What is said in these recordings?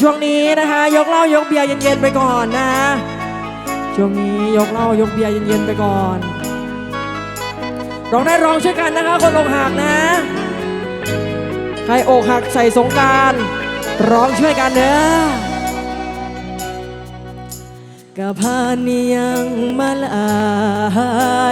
ช่วงนี้นะคะยกเหล้ายกเบียร์เย็นๆไปก่อนนะช่วงนี้ยกเหล้ายกเบียร์เย็นๆไปก่อนร้องได้ร้องช่วยกันนะคะ คนอกหักนะ ใครอกหักใส่สงการร้องช่วยกันเด้อกะพานียังมาลา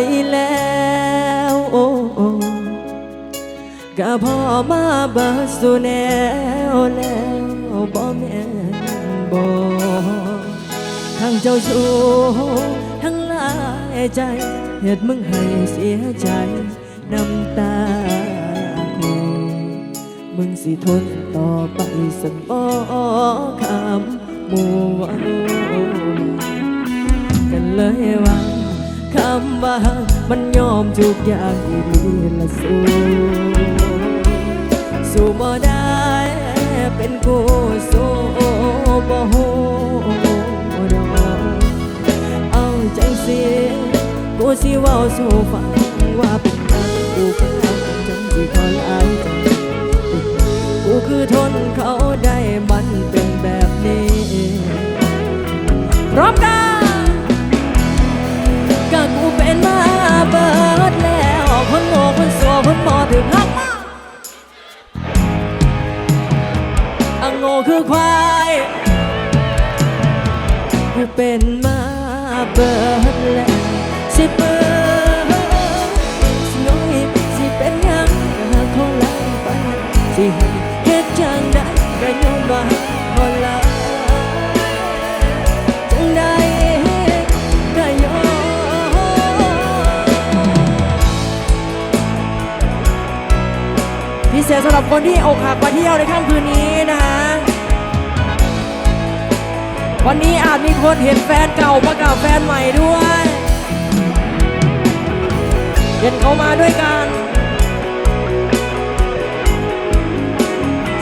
ยแล้วโอ้โอกะพ่อมาบิดสุแนวแล้ว บ่แม่นบ่ทั้งเจ้าชู้ทั้งลายใจเหตุมึงให้เสียใจน้ำตาคงมึงสิทนต่อไปสันบ่คำมัวกันเลยว่าคำว่ามันยอมทุกอย่างที่ดีละสู้สู้บ่ได้ เป็นกูสู้บ่โหดอเอาใจเสียกูสิเว้าสู่ฟังว่าเป็นนักกูเป็นนักจังสิขอลายใจกูคือทนเขาได้มันเป็นแบบนี้พร้อมกัน อควายกูเป็นมาเบิดแล้วสิเบิดสิน้อยสิเป็นยังก็ขอลาไปสิเฮ็ดจังได้ก็ยอมว่าขอลาจังใดก็ยอมพิเศษสำหรับคนที่อกหักมาเที่ยวในค่ำคืนนี้ วันนี้อาจมีคนเห็นแฟนเก่ามากับแฟนใหม่ด้วย เห็นเขามาด้วยกัน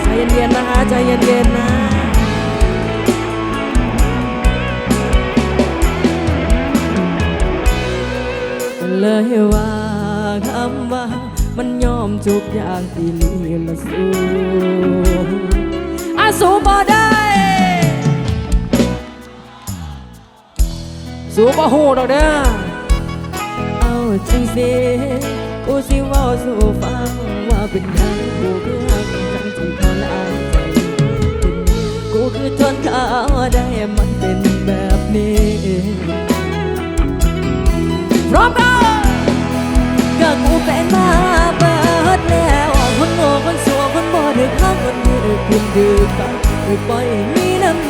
ใจเย็นๆนะคะใจเย็นๆนะเลยว่าคำว่ามันยอมทุกอย่างที่ลีละสู้อาสูบ่ได้ สู้บ่หูดอกเด้อเอาจริงสิกูสิเว่าสู่ฟังว่าเป็นทางกูคือหักจังที่พอละอายใจกูคือทนเขาได้มันเป็นแบบนี้พร้อมกันก็กูเป็นมาเบิดแล้วคนโง่คนสัวคนบ่ถึกข้างคนดื้อคุณดื้อไปไปปล่อยมีน้ำ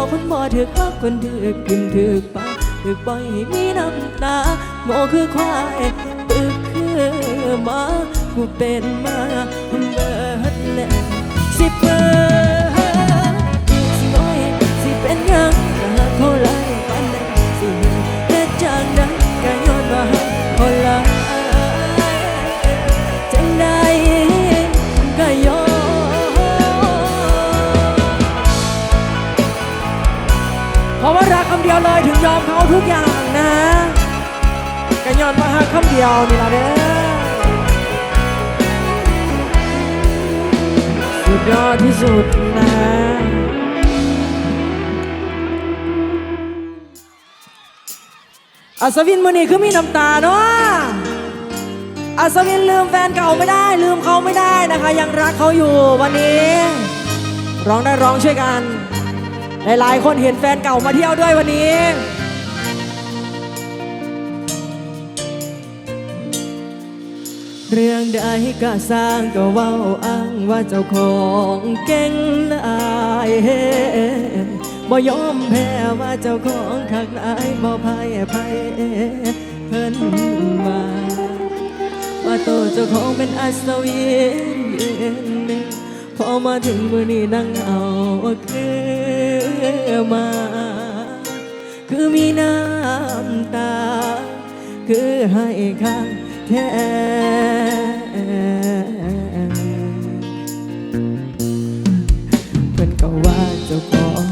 คนสัวคนบ่ถือคักคนถือกินถือปาถือปล่อยให้มีน้ำตาโง่คือควายตึกคือหมากูเป็นมาเบิดแล้วสิเบิดอีกสิน้อยสิเป็นยังหาเท่าไร เดียวเลยถึงยอมเขาทุกอย่างนะก็ยอมมาหักคำเดียวนี่ละเด้อสุดยอดที่สุดนะ อัศวินมือนี่คือมีน้ำตาเนาะอัศวินลืมแฟนเก่าไม่ได้ ลืมเขาไม่ได้นะคะ ยังรักเขาอยู่วันนี้ ร้องได้ร้องช่วยกัน หลายๆ คนเห็นแฟนเก่ามาเที่ยวด้วยวันนี้เรื่องใดก็สร้างก็เว้าอ้างว่าเจ้าของเก่งหลายบ่ยอมแพ้ว่าเจ้าของขักหลายบ่พ่ายไพ่เพิ่นมาว่าโตวเจ้าของเป็นอัศวินยืนหนึ่งพอมาถึงมือนี้นั่งเอาคือ มา คือมีน้ำตา คือให้ข้างแท้เพิ่นก็ว่าเจ้าของ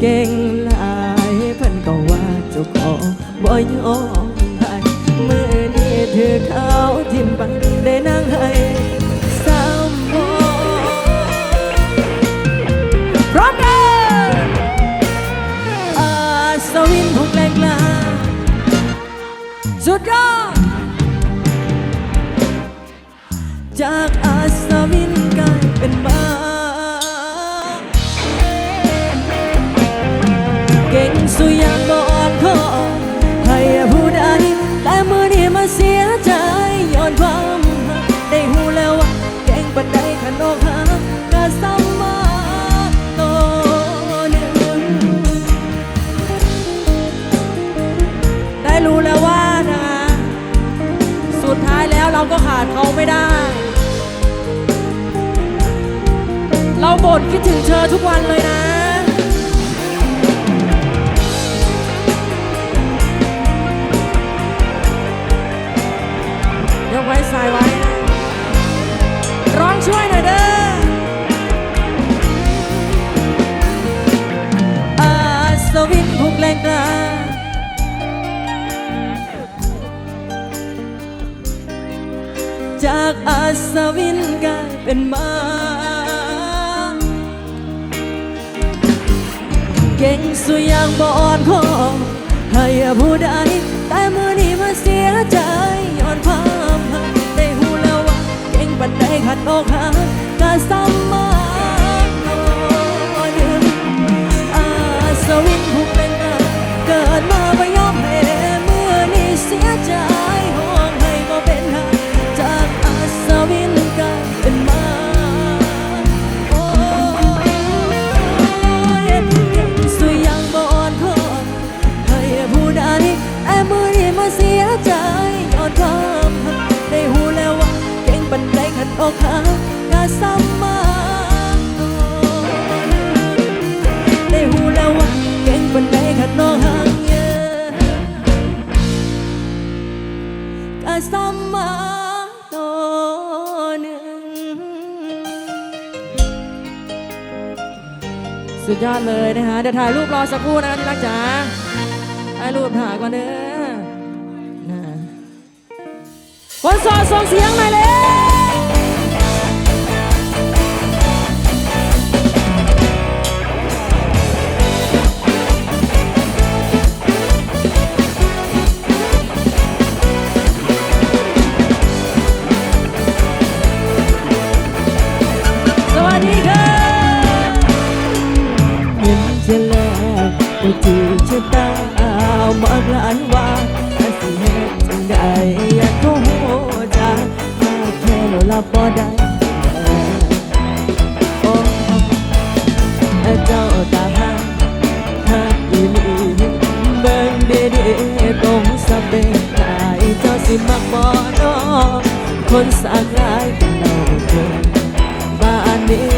เก่งหลายเพิ่นก็ว่าเจ้าของบ่ยอมให้มือนี้ถือเขาทิมไปได้นั่งให้ วินผูกแรงกล้าสุดยอดจากอาสาวินกลายเป็นบ้า บ่นคิดถึงเธอทุกวันเลยนะ ให้ผู้ใดแต่มือนี้มาเสียใจย้อนความหักในหูแล้วว่าเก่งปันใดขัดอกหักกะซ้ำมาตัวหนึ่งอาสวินผู้เป็นนาเกิดมา สัมมาตัวหนึ่ง สุดยอดเลยนะฮะ เดี๋ยวถ่ายรูปรอสักครู่นะคะที่รักจ๋าถ่ายรูปถ่ายก่อนเด้อนะคนสอดส่งเสียงหน่อยเลยามากหลายว่าถ้าสิเหตุจังใดอยากเข้าหัวใจถ้าแค่เราลับบ่ได้โอ้เจ้าตาหักหักอีหลีเบิ่งดีๆตรงสเปกกายเจ้าสิมักบ่น้อคนสักลายเป็นเราเกินบ้านนี้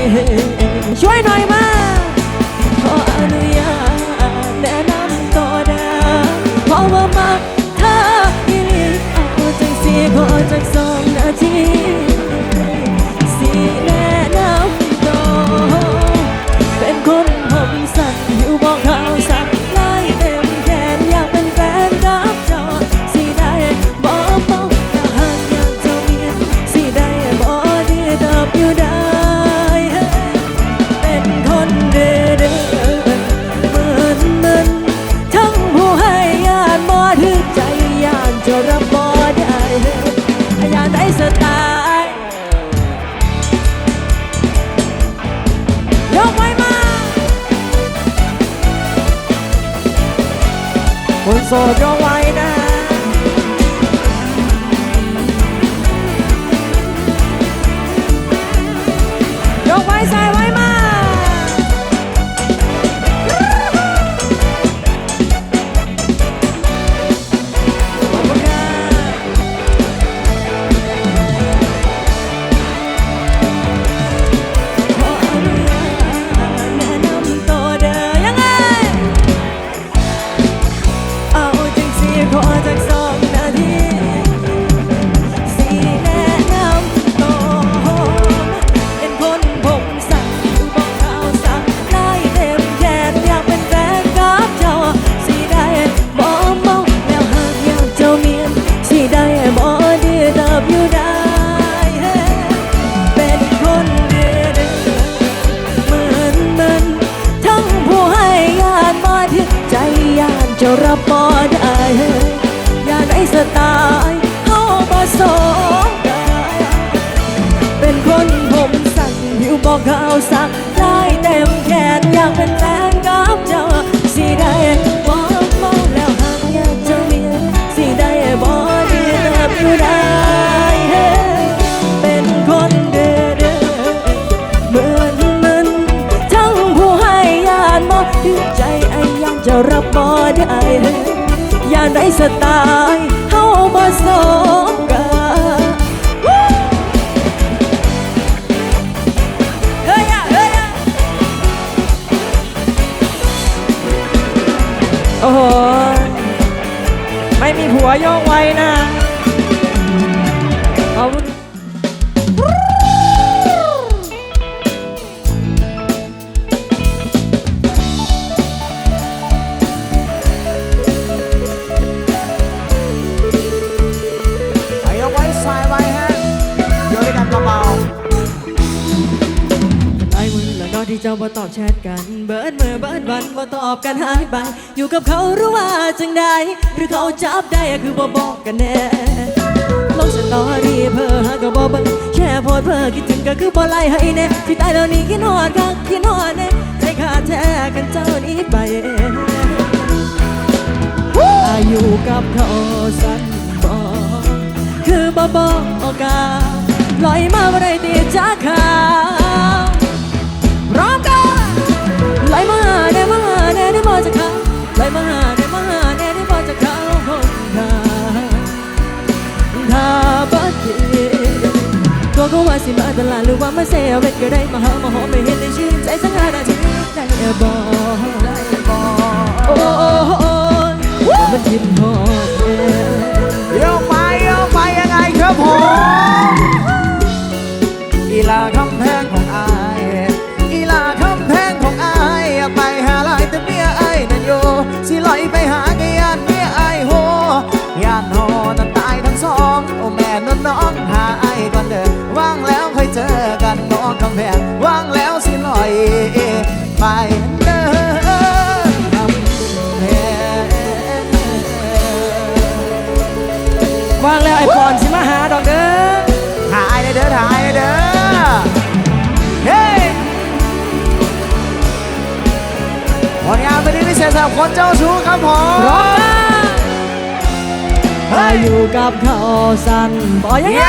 ช่วยหน่อยมา สีขอจักส ยก จะรับบ่ได้อย่าได้สไตล์เฮาบ่สมกันเป็นคนผมสั่งผิวบอกขาวสักลายเต็มแขนอยากเป็นแฟนกับเจ้าสิได้บอกเมาแล้วหากอยากจะมีสิได้บอกดีเติบอยู่ได้ รับบ่ได้ยานได้สไตล์เฮาบ่สมกันเฮ้ยอะเฮ้ยอะโอ้โห ไม่มีผัวโยกไว้นะ ที่เจ้าบ่ตอบแชทกัน เบิร์ดเมื่อเบิร์ดวันบ่ตอบกันหายไป อยู่กับเขาหรู้ว่าจังใดหรือเขาจับได้คือบ่บอกกันแน่ลงสตอรี่เพื่อหาก็บ่เบิ่งแค่โพสเพื่อคิดถึงก็คือบ่ไล่ให้แน่ที่ตายแล้วนี่คิดฮอดคักคิดฮอดแน่ใจขาดแท้กันเจ้านี้ไปอายุกับเขาสั้นบ่คือบ่บอกกาลอยมาบ่ได้ตีจากขา บ่จากเขาลอยมาแน่มาแน่ได้บ่จากเขาคนทาถ้าบัดดีตัวก็ว่าสิมาตลาดหรือว่ามาเซเว่นก็ได้มาหามาหอมไม่เห็นในชื่นใจสังหารนาทีได้บอกได้บอกโอ้โอ้มันทิมหอดเองๆโยกไปโยกไปยังไงครับผมอีลาคำ แพงว่างแล้วสิลอยไปเด้อคำแพงว่างแล้วไอ้ปอนสิมาหาดอกเด้อถ่ายเลยเด้อถ่ายเลยเด้อเฮ้ยผลงานเป็นที่พิเศษสำหรับคนเจ้าชู้ครับผมร้องมาอายุกับเขาสั้นบ่ยังไง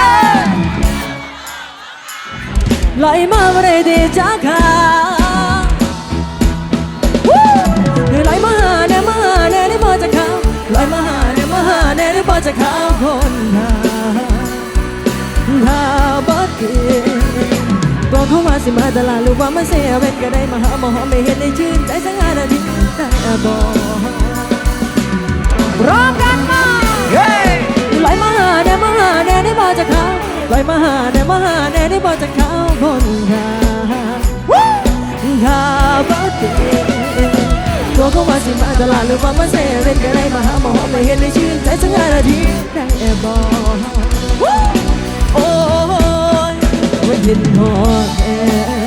ลอยมาบ่ได้ตีจากขาลอยมาหาแน่มาหาแน่ได้บ่จากเขาลอยมาหาแน่มาหาแน่ได้บ่จากเขาคนหาถ้าบ่ดีบอกเขาว่าสิมาตลาดหรือว่ามาเสียเวนก็ได้มาหามาหอไม่เห็นในชื่นใจสังหารนาทีได้บอก อยมาหาแน่มาหาแน่ได้บอกจากเขาคนหาถ้าบ่ดีตัวก็ว่าสิมาตลาดหรือว่ามาเซเว่นก็ได้มาหาหมอไม่เห็นเลยชื่นใจสักห้านาทีได้แอบบอกโอ้ยว่าเห็นหอดแอน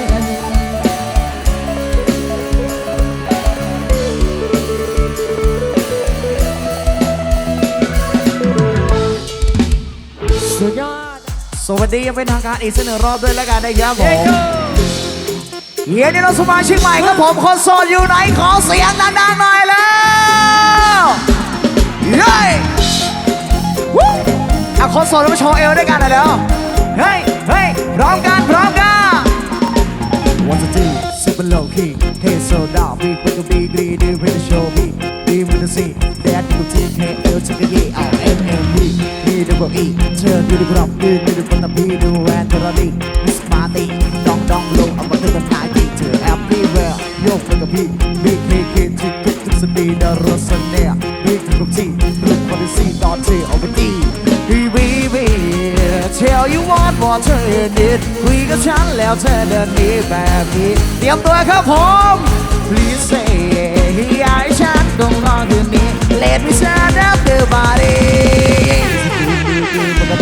วัสดียังเป็นทางการอีกสักหนึ่งรอบด้วยแล้วกันนะครับผมเฮียนี่เราสมาชิกใหม่ครับผมคนโสดอยู่ไหนขอเสียงดังๆหน่อยแล้วเย้วู้อะคนโสดเรามาโชว์เอวด้วยกันหน่อยแล้วเฮ้ยเฮ้ยพร้อมกันพร้อมกัน One two three super low key hey so down big with the big greedy do with the show me be with the scene that you take hey L to the E R M M B double เธอดูดีกรอบยืนดูดีคนตาพีดูแอนเทอร์ณีมิสมาตี้ดองดองลงเอามาเธอเป็นทายที่เธอแอปปี้เวลโยกไปกับพี่บีเคเคที่เก็บทุกสตีดารสเนียบีถึงกับที่รูปคนที่สีดอนเทเอาไปตีวีวีวี tell you what what เธอ need คุยกับฉันแล้วเธอเดินหนีแบบนี้เตรียมตัวครับผม please say ให้ฉันต้องรอคืนนี้ let me set up the body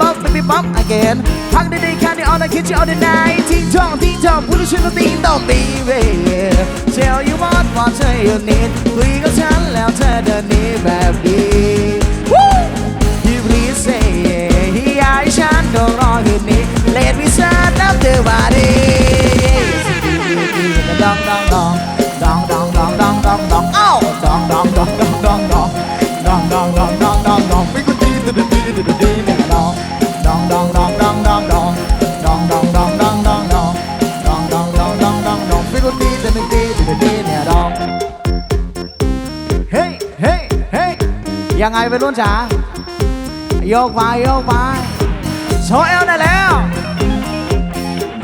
บ๊อบไม่มีบ๊อบ again พักได้ได้แค่ในออนไลน์คิดจะเอาได้ไหนทิ้งทองทิ้งทองพูดชื่อตัวตีต้องมีเว้ Tell you what what you need คุยกับฉันแล้วเธอเดินนี้แบบดี You please say yeah อยากให้ฉันต้องรอคืนนี้ Let me set up the body ยังไงไปรุ่นจ๋าโยกไปโยกไปโชว์เอลได้แล้ว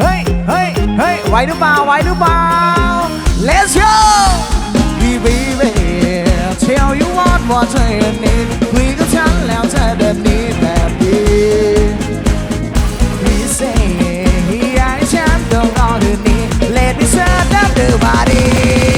เฮ้ยเฮ้ยเฮ้ยไหวหรือเปล่าไหวหรือเปล่า Let's go baby tell you what what เธอ need คุยกับฉันแล้วเธอเดินนี้แบบนี้ Please say อยากให้ฉันต้องรอคืนนี้ Let me set up the body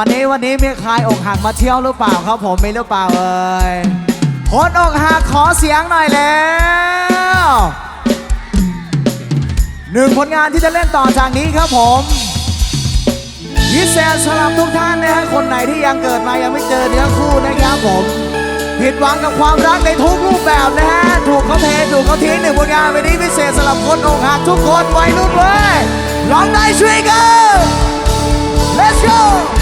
วันนี้วันนี้มีใครอกหักมาเที่ยวหรือเปล่าครับผมมีหรือเปล่าเอ่ยคนอกหักขอเสียงหน่อยแล้วหนึ่งผลงานที่จะเล่นต่อจากนี้ครับผมยิเซลสำหรับทุกท่านนะฮะคนไหนที่ยังเกิดมายังไม่เจอเนื้อคู่นะครับผมผิดหวังกับความรักในทุกรูปแบบนะฮะถูกเขาเทถูกเขาทิ้งหนึ่งผลงานวันนี้พิเศษสำหรับคนอกหักทุกคนวัยรุ่นเว้ยลองได้ช่วยกัน let's go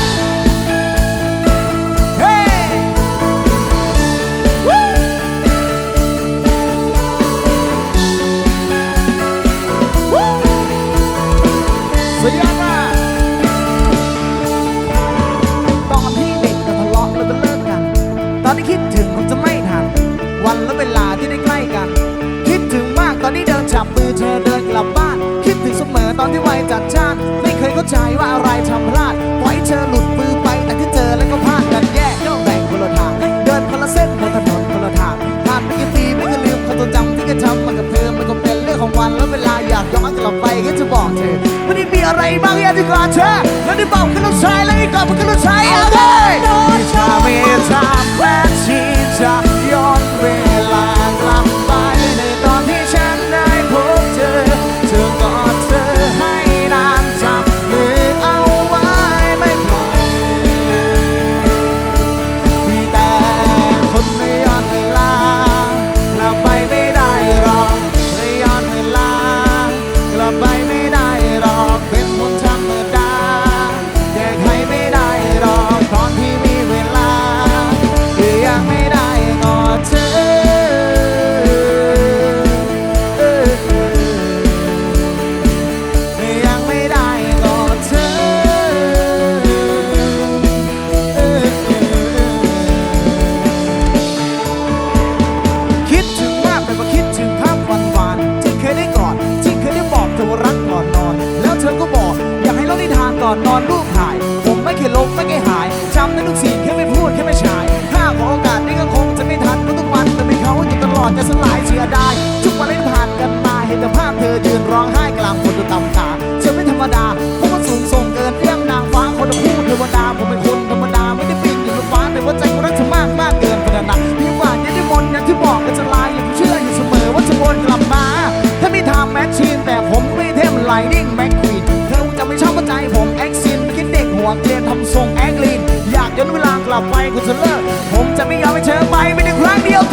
อนที่ไวจัดจ้าน ไม่เคยเข้าใจว่าอะไรทำพลาดปล่อยเธอหลุดมือไปแต่ที่เจอแล้วก็พลาดกันแย่แบ่งคนละทาง เดินคนละเส้นบนถนนคนละทางผ่านไปกี่ปีไม่เคยลืมความทรงจำที่เคยทำมากับเธอมันก็เป็นเรื่องของวันและเวลาอยากย้อนกลับไปก็จะบอกเธอวันนี้มีอะไรบ้างอยากจะกอดเธอแล้วได้บอกขึ้นลูกชายแล้วได้กอดมันขึ้นลูกชายเอาเลยถ้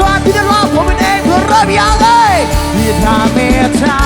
ก่อนที่จะรอผมเป็นเองเพื่อเริ่มยาวเลยที่ถ้ามีทา